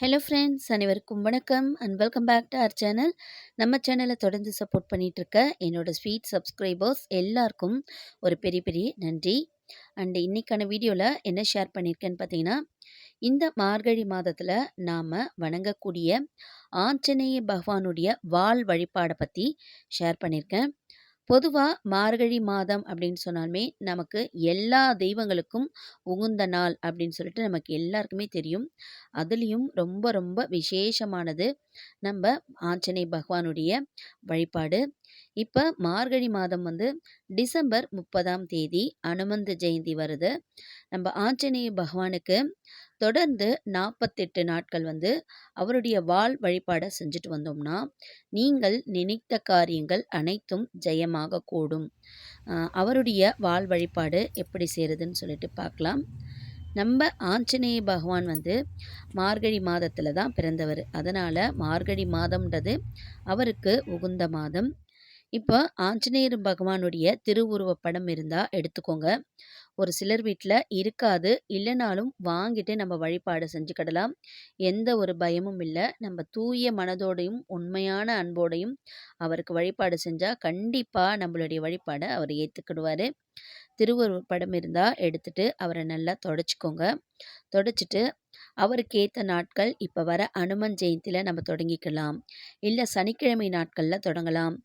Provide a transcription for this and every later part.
Hello friends அனைவருக்கும் வணக்கம் and welcome back to our channel நம்ம சேனலை தொடர்ந்து சப்போர்ட் பண்ணிகிட்ருக்க என்னோட ஸ்வீட் சப்ஸ்கிரைபர்ஸ் எல்லாருக்கும் ஒரு பெரிய பெரிய நன்றி. அண்ட் இன்னைக்கான வீடியோவில் என்ன ஷேர் பண்ணியிருக்கேன்னு பார்த்தீங்கன்னா இந்த மார்கழி மாதத்தில் நாம் வணங்கக்கூடிய ஆஞ்சநேய பகவானுடைய வாள் வழிபாடை பற்றி ஷேர் பண்ணியிருக்கேன் பொதுவாக மார்கழி மாதம் அப்படின்னு சொன்னாலுமே நமக்கு எல்லா தெய்வங்களுக்கும் உகுந்த நாள் அப்படின்னு சொல்லிட்டு நமக்கு எல்லாருக்குமே தெரியும். அதுலேயும் ரொம்ப ரொம்ப விசேஷமானது நம்ம ஆஞ்சநேய பகவானுடைய வழிபாடு. இப்போ மார்கழி மாதம் வந்து டிசம்பர் முப்பதாம் தேதி அனுமந்த ஜெயந்தி வருது. நம்ம ஆஞ்சநேய பகவானுக்கு தொடர்ந்து நாற்பத்தெட்டு நாட்கள் வந்து அவருடைய வாள் வழிபாடை செஞ்சுட்டு வந்தோம்னா நீங்கள் நினைத்த காரியங்கள் அனைத்தும் ஜெயமாக கூடும். அவருடைய வாள் வழிபாடு எப்படி செய்கிறதுன்னு சொல்லிட்டு பார்க்கலாம். நம்ம ஆஞ்சநேய பகவான் வந்து மார்கழி மாதத்தில் தான் பிறந்தவர். அதனால் மார்கழி மாதம்ன்றது அவருக்கு உகுந்த மாதம். இப்போ ஆஞ்சநேயர் பகவானுடைய திருவுருவப் படம் இருந்தால் எடுத்துக்கோங்க. ஒரு சிலர் வீட்டில் இருக்காது இல்லைனாலும் வாங்கிட்டு நம்ம வழிபாடு செஞ்சுக்கிடலாம். எந்த ஒரு பயமும் இல்லை. நம்ம தூய மனதோடையும் உண்மையான அன்போடையும் அவருக்கு வழிபாடு செஞ்சால் கண்டிப்பாக நம்மளுடைய வழிபாடை அவர் ஏற்றுக்கிடுவார் திருவுருவப் படம் இருந்தால் எடுத்துட்டு அவரை நல்லா தொடச்சிக்கோங்க. தொடச்சிட்டு அவருக்கு ஏற்ற நாட்கள் இப்போ வர அனுமன் ஜெயந்தியில் நம்ம தொடங்கிக்கலாம். இல்லை சனிக்கிழமை நாட்களில் தொடங்கலாம்.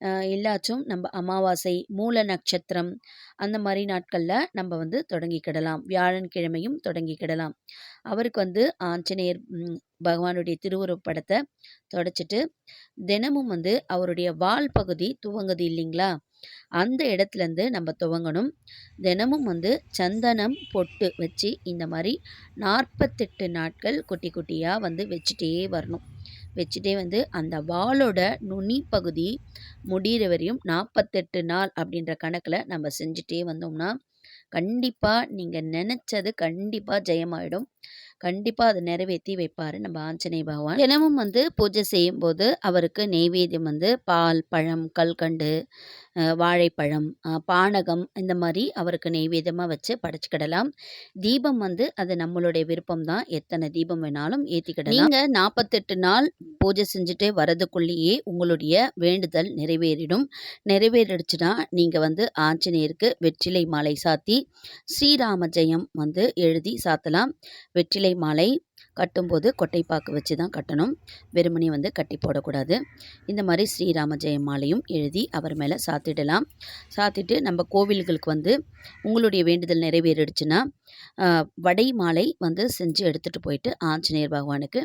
இல்லாச்சும் நம்ம அமாவாசை மூல நட்சத்திரம் அந்த மாதிரி நாட்களில் நம்ம வந்து தொடங்கிக்கிடலாம். வியாழன்கிழமையும் தொடங்கிக்கிடலாம். அவருக்கு வந்து ஆஞ்சநேயர் பகவானுடைய திருவுருவப் படத்தை தொடச்சிட்டு தினமும் வந்து அவருடைய வால் பகுதி துவங்குது இல்லைங்களா? அந்த இடத்துலேருந்து நம்ம துவங்கணும். தினமும் வந்து சந்தனம் பொட்டு வச்சு இந்த மாதிரி நாற்பத்தெட்டு நாட்கள் குட்டி குட்டியாக வந்து வச்சுட்டே வரணும். வச்சுட்டே வந்து அந்த வாளோட நுனி பகுதி முடிகிற வரையும் நாற்பத்தெட்டு நாள் அப்படின்ற கணக்கில் நம்ம செஞ்சுட்டே வந்தோம்னா கண்டிப்பாக நீங்கள் நினச்சது கண்டிப்பாக ஜெயமாயிடும். கண்டிப்பாக அதை நிறைவேற்றி வைப்பார் நம்ம ஆஞ்சநேய பகவான். தினமும் வந்து பூஜை செய்யும்போது அவருக்கு நெய்வேத்தியம் வந்து பால் பழம் கல்கண்டு வாழைப்பழம் பானகம் இந்த மாதிரி அவருக்கு நெய்வேத்தியமாக வச்சு படைச்சிக்கிடலாம். தீபம் வந்து அது நம்மளுடைய விருப்பம் தான். எத்தனை தீபம் வேணாலும் ஏற்றிக்கிடலாம் நீங்கள் நாற்பத்தெட்டு நாள் பூஜை செஞ்சுட்டு வரதுக்குள்ளேயே உங்களுடைய வேண்டுதல் நிறைவேறிடும். நிறைவேறிடுச்சுன்னா நீங்கள் வந்து ஆஞ்சநேயருக்கு வெற்றிலை மாலை சாத்தி ஸ்ரீராம ஜெயம் வந்து எழுதி சாத்தலாம். வெற்றிலை மாலை கட்டும்போது கொட்டைப்பாக்கு வச்சு தான் கட்டணும். வெறுமனே வந்து கட்டி போடக்கூடாது. இந்த மாதிரி ஸ்ரீராம ஜெயம் மாலையும் எழுதி அவர் மேலே சாத்திடலாம். சாத்திட்டு நம்ம கோவில்களுக்கு வந்து உங்களுடைய வேண்டுதல் நிறைவேறிடுச்சுன்னா வடை மாலை வந்து செஞ்சு எடுத்துகிட்டு போயிட்டு ஆஞ்சநேயர் பகவானுக்கு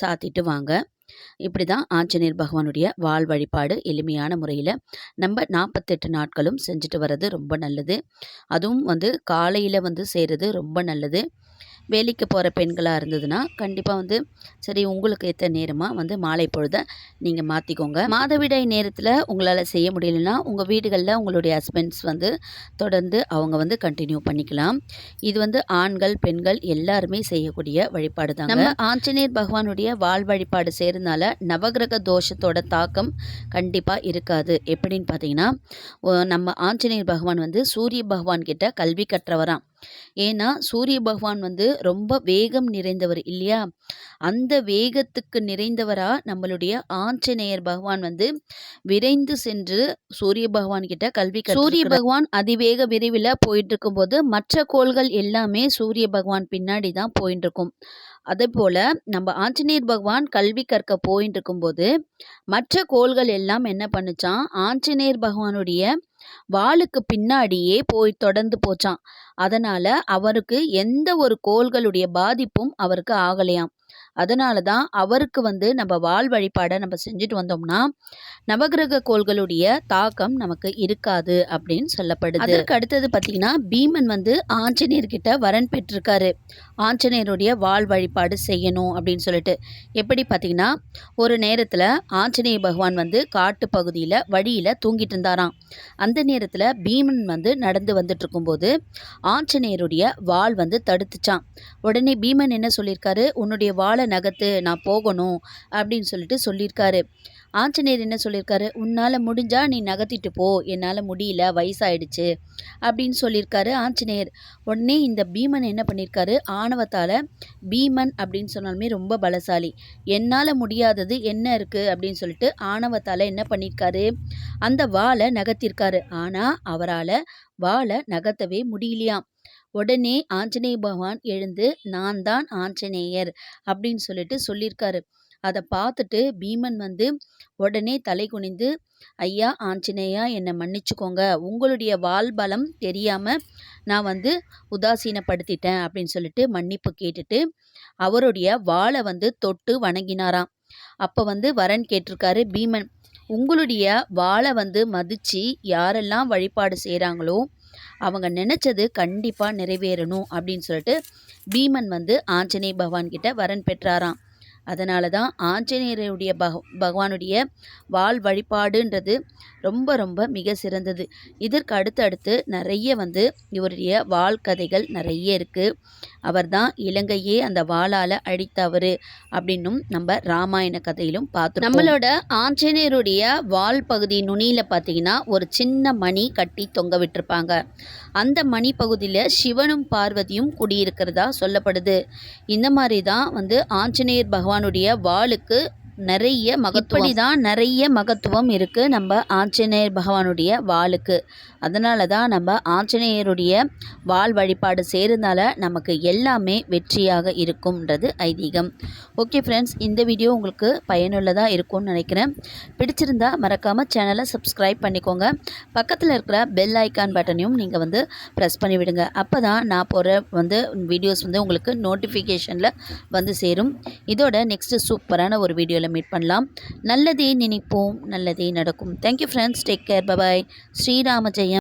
சாத்திட்டு வாங்க. இப்படி தான் ஆஞ்சநேயர் பகவானுடைய வாழ் வழிபாடு எளிமையான முறையில் நம்ம நாற்பத்தெட்டு நாட்களும் செஞ்சுட்டு வர்றது ரொம்ப நல்லது. அதுவும் வந்து காலையில் வந்து செய்கிறது ரொம்ப நல்லது. வேலைக்கு போகிற பெண்களாக இருந்ததுன்னா கண்டிப்பாக வந்து சரி உங்களுக்கு ஏற்ற நேரமாக வந்து மாலை பொழுதை நீங்கள் மாற்றிக்கோங்க மாதவிடாய் நேரத்தில் உங்களால் செய்ய முடியலன்னா உங்கள் வீடுகளில் உங்களுடைய ஹஸ்பண்ட்ஸ் வந்து தொடர்ந்து அவங்க வந்து கண்டினியூ பண்ணிக்கலாம். இது வந்து ஆண்கள் பெண்கள் எல்லாருமே செய்யக்கூடிய வழிபாடு தான் நம்ம ஆஞ்சநேயர் பகவானுடைய வாழ் வழிபாடு செய்கிறதுனால நவகிரக தோஷத்தோட தாக்கம் கண்டிப்பாக இருக்காது. எப்படின்னு பார்த்தீங்கன்னா நம்ம ஆஞ்சநேயர் பகவான் வந்து சூரிய பகவான் கிட்ட கல்வி கற்றவராம். ஏன்னா சூரிய பகவான் வந்து ரொம்ப வேகம் நிறைந்தவர் இல்லையா? அந்த வேகத்துக்கு நிறைந்தவரா நம்மளுடைய ஆஞ்சநேயர் பகவான் வந்து விரைந்து சென்று சூரிய பகவான் கிட்ட கல்வி சூரிய பகவான் அதிவேக விரைவில் போயிட்டு இருக்கும்போது மற்ற கோள்கள் எல்லாமே சூரிய பகவான் பின்னாடி தான் போயிட்டு இருக்கும் அதே போல் நம்ம ஆஞ்சநேயர் பகவான் கல்வி கற்க போயிட்டு இருக்கும்போது மற்ற கோள்கள் எல்லாம் என்ன பண்ணுச்சான்? ஆஞ்சநேயர் பகவானுடைய வாளுக்கு பின்னாடியே போய் தொடர்ந்து போச்சான் அதனால அவருக்கு எந்த ஒரு கோள்களுடைய பாதிப்பும் அவருக்கு ஆகலையாம். அதனால தான் அவருக்கு வந்து நம்ம வாள் வழிபாடை நம்ம செஞ்சுட்டு வந்தோம்னா நவகிரக கோள்களுடைய தாக்கம் நமக்கு இருக்காது அப்படின்னு சொல்லப்படுது. அதற்கு அடுத்தது பார்த்தீங்கன்னா பீமன் வந்து ஆஞ்சநேயர்கிட்ட வரன் பெற்றிருக்காரு. ஆஞ்சநேயருடைய வாள் வழிபாடு செய்யணும் அப்படின்னு சொல்லிட்டு. எப்படி பார்த்தீங்கன்னா ஒரு நேரத்தில் ஆஞ்சநேய பகவான் வந்து காட்டு பகுதியில் வழியில் தூங்கிட்டு இருந்தாராம். அந்த நேரத்தில் பீமன் வந்து நடந்து வந்துட்டு இருக்கும்போது ஆஞ்சநேயருடைய வாள் வந்து தடுத்துச்சான் உடனே பீமன் என்ன சொல்லியிருக்காரு? உன்னுடைய வாழை நகர்த்து நான் போகணும் அப்படின்னு சொல்லிட்டு சொல்லியிருக்காரு. ஆஞ்சநேயர் என்ன சொல்லியிருக்காரு? உன்னால் முடிஞ்சால் நீ நகர்த்திட்டு போ. என்னால் முடியல. வயசாயிடுச்சு. அப்படின்னு சொல்லியிருக்காரு ஆஞ்சநேயர். உடனே இந்த பீமன் என்ன பண்ணியிருக்காரு? ஆணவத்தால் பீமன் அப்படின்னு சொன்னாலுமே ரொம்ப பலசாலி. என்னால் முடியாதது என்ன இருக்குது அப்படின்னு சொல்லிட்டு ஆணவத்தால் என்ன பண்ணியிருக்காரு? அந்த வாளை நகர்த்திருக்காரு ஆனால் அவரால் வாளை நகர்த்தவே முடியலையாம். உடனே ஆஞ்சநேய பகவான் எழுந்து நான் தான் ஆஞ்சநேயர் அப்படின்னு சொல்லிட்டு சொல்லியிருக்காரு. அதை பார்த்துட்டு பீமன் வந்து உடனே தலை குனிந்து ஐயா ஆஞ்சநேயா என்னை மன்னிச்சுக்கோங்க. உங்களுடைய வால் பலம் தெரியாமல் நான் வந்து உதாசீனப்படுத்திட்டேன் அப்படின்னு சொல்லிட்டு மன்னிப்பு கேட்டுட்டு அவருடைய வாளை வந்து தொட்டு வணங்கினாராம். அப்போ வந்து வரன் கேட்டிருக்காரு பீமன் உங்களுடைய வாளை வந்து மதித்து யாரெல்லாம் வழிபாடு செய்கிறாங்களோ அவங்க நினச்சது கண்டிப்பாக நிறைவேறணும் அப்படின்னு சொல்லிட்டு பீமன் வந்து ஆஞ்சநேய பகவான் கிட்ட வரன் பெற்றாராம். அதனால தான் ஆஞ்சநேயருடைய பக பகவானுடைய வால் வழிபாடுன்றது ரொம்ப ரொம்ப மிக சிறந்தது. இதற்கு அடுத்தடுத்து நிறைய வந்து இவருடைய வாழ்கதைகள் நிறைய இருக்குது அவர் தான் இலங்கையே அந்த வாளால் அழித்தவர் அப்படின்னும் நம்ம ராமாயண கதையிலும் பார்த்தோம் நம்மளோட ஆஞ்சநேயருடைய வால் பகுதி நுனியில் பார்த்தீங்கன்னா ஒரு சின்ன மணி கட்டி தொங்க விட்டுருப்பாங்க. அந்த மணி பகுதியில் சிவனும் பார்வதியும் குடியிருக்கிறதா சொல்லப்படுது. இந்த மாதிரி தான் வந்து ஆஞ்சநேயர் பகவான் பெருமானுடைய வாளுக்கு நிறைய மகத்துவம். தான் நிறைய மகத்துவம் இருக்குது நம்ம ஆஞ்சநேயர் பகவானுடைய வாளுக்கு. அதனால தான் நம்ம ஆஞ்சநேயருடைய வால் வழிபாடு செய்கிறதுனால நமக்கு எல்லாமே வெற்றியாக இருக்கும்ன்றது ஐதீகம். ஓகே ஃப்ரெண்ட்ஸ் இந்த வீடியோ உங்களுக்கு பயனுள்ளதாக இருக்கும்னு நினைக்கிறேன். பிடிச்சிருந்தா மறக்காமல் சேனலை சப்ஸ்கிரைப் பண்ணிக்கோங்க. பக்கத்தில் இருக்கிற பெல் ஐக்கான் பட்டனையும் நீங்கள் வந்து ப்ரெஸ் பண்ணிவிடுங்க. அப்போ தான் நான் போகிற வந்து வீடியோஸ் வந்து உங்களுக்கு நோட்டிஃபிகேஷனில் வந்து சேரும். இதோட நெக்ஸ்ட்டு சூப்பரான ஒரு வீடியோவில் மீட் பண்ணலாம். நல்லதே நினைப்போம் நல்லதே நடக்கும். Thank you friends take care bye bye Srirama Jayam